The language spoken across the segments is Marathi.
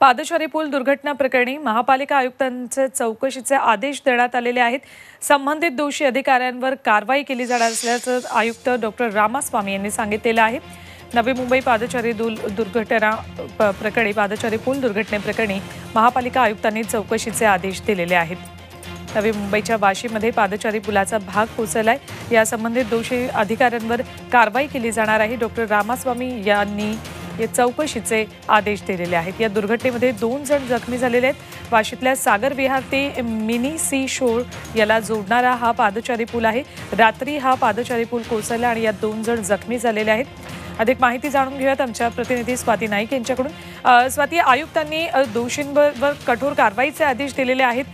पादचारी पूल दुर्घटना प्रकरणी महापालिका आयुक्तांचे चौकशीचे आदेश देण्यात आलेले आहेत. संबंधित दोषी अधिकाऱ्यांवर कारवाई केली जाणार असल्याचं आयुक्त डॉक्टर रामास्वामी यांनी सांगितलेलं आहे. नवी मुंबई पादचारी दुल दुर्घटना प- प्रकरणी पादचारी पूल दुर्घटनेप्रकरणी महापालिका आयुक्तांनी चौकशीचे आदेश दिलेले आहेत. नवी मुंबईच्या वाशीमध्ये पादचारी पुलाचा भाग कोसळलाय. या संबंधित दोषी अधिकाऱ्यांवर कारवाई केली जाणार आहे. डॉक्टर रामास्वामी यांनी या चौकशीचे आदेश दिलेले आहेत. या दुर्घटनेमध्ये दोन जण जखमी झालेले आहेत. वाशीतल्या सागर विहार ते मिनी सी शोर याला जोडणारा हा पादचारी पूल आहे. रात्री हा पादचारी पूल कोसळला आणि यात दोन जण जखमी झालेले आहेत. अधिक माहिती जाणून घेऊयात आमच्या प्रतिनिधी स्वाती नाईक यांच्याकडून. स्वाती आयुक्तांनी दोषींवर कठोर कारवाईचे आदेश दिलेले आहेत.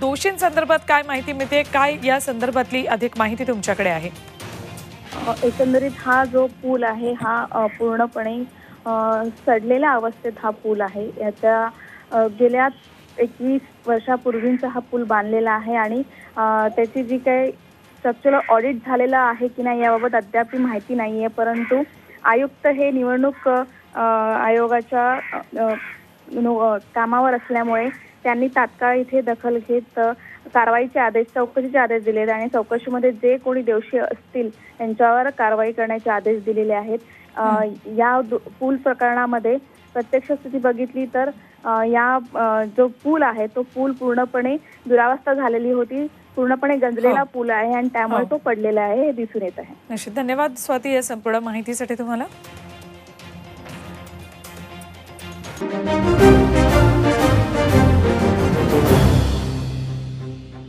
दोषींसंदर्भात काय माहिती मिळते? काय या संदर्भातली अधिक माहिती तुमच्याकडे आहे? एकंदरीत हा जो पूल आहे हा पूर्णपणे सडलेल्या अवस्थेत हा पूल आहे. याच्या गेल्या एकवीस वर्षापूर्वींचा हा पूल बांधलेला आहे आणि त्याची जी काही स्ट्रक्चरल ऑडिट झालेलं आहे की नाही याबाबत अद्याप माहिती नाही आहे परंतु आयुक्त हे निवडणूक आयोगाच्या कामावर असल्यामुळे त्यांनी तात्काळ इथे दखल घेत कारवाईचे आदेश चौकशीचे आदेश दिलेले आणि चौकशीमध्ये जे कोणी दोषी असतील त्यांच्यावर कारवाई करण्याचे आदेश दिलेले आहेत. या पूल प्रकरणामध्ये प्रत्यक्ष स्थिती बघितली तर या जो पूल आहे तो पूल पूर्णपणे दुरावस्था झालेली होती. पूर्णपणे गंजलेला हो. पूल आहे आणि त्यामुळे हो. तो पडलेला आहे हे दिसून येत आहे. निश्चित. धन्यवाद स्वाती या संपूर्ण माहितीसाठी तुम्हाला.